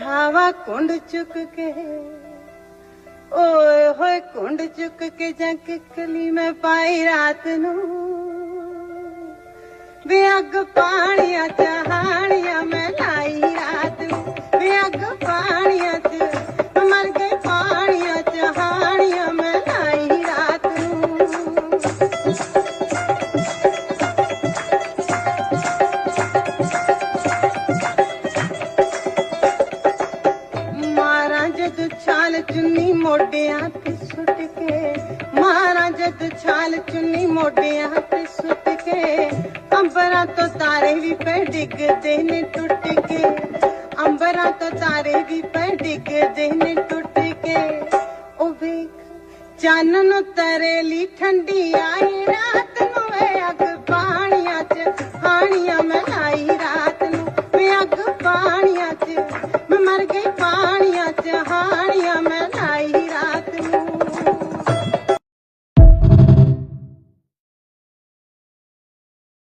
ਪਾਵਾ ਕੁੰਡ ਚੁੱਕ ਕੇ। ਓਏ ਹੋਏ ਕੁੰਡ ਚੁੱਕ ਕੇ ਜਾਂ ਕਿਕਲੀ ਮੈਂ ਪਾਈ ਰਾਤ ਨੂੰ। ਵੇ ਅੱਗ ਪਾਣੀਆਂ, ਚਾਹਾਣੀਆਂ ਜਦ ਛਾਲ ਚੁੰਨੀ ਮੋਢਿਆਂ ਤੇ ਸੁੱਟ ਕੇ, ਮਾਰਾਂ ਜਦ ਛਾਲ ਚੁੰਨੀ ਮੋਢਿਆਂ ਤੇ ਸੁੱਟ ਕੇ, ਅੰਬਰਾਂ ਤੋਂ ਤਾਰੇ ਵੀ ਪੈ ਡਿੱਗਦੇ ਨੇ ਟੁੱਟ ਕੇ, ਅੰਬਰਾਂ ਤੋਂ ਤਾਰੇ ਵੀ ਪੈ ਡਿੱਗਦੇ ਨੇ ਟੁੱਟ ਕੇ। ਉਹ ਵੇਖ ਚੰਨ ਨੂੰ ਤਰੇਲੀ ਠੰਡੀ ਆਈ ਰਾਤ ਨੂੰ ਵੇ ਅੱਗ ਪਾਣੀਆਂ 'ਚ, ਹਾਣੀਆਂ ਮੈਂ ਆਈ ਰਾਤ ਨੂੰ ਮੈਂ ਅੱਗ ਪਾਣੀਆਂ 'ਚ।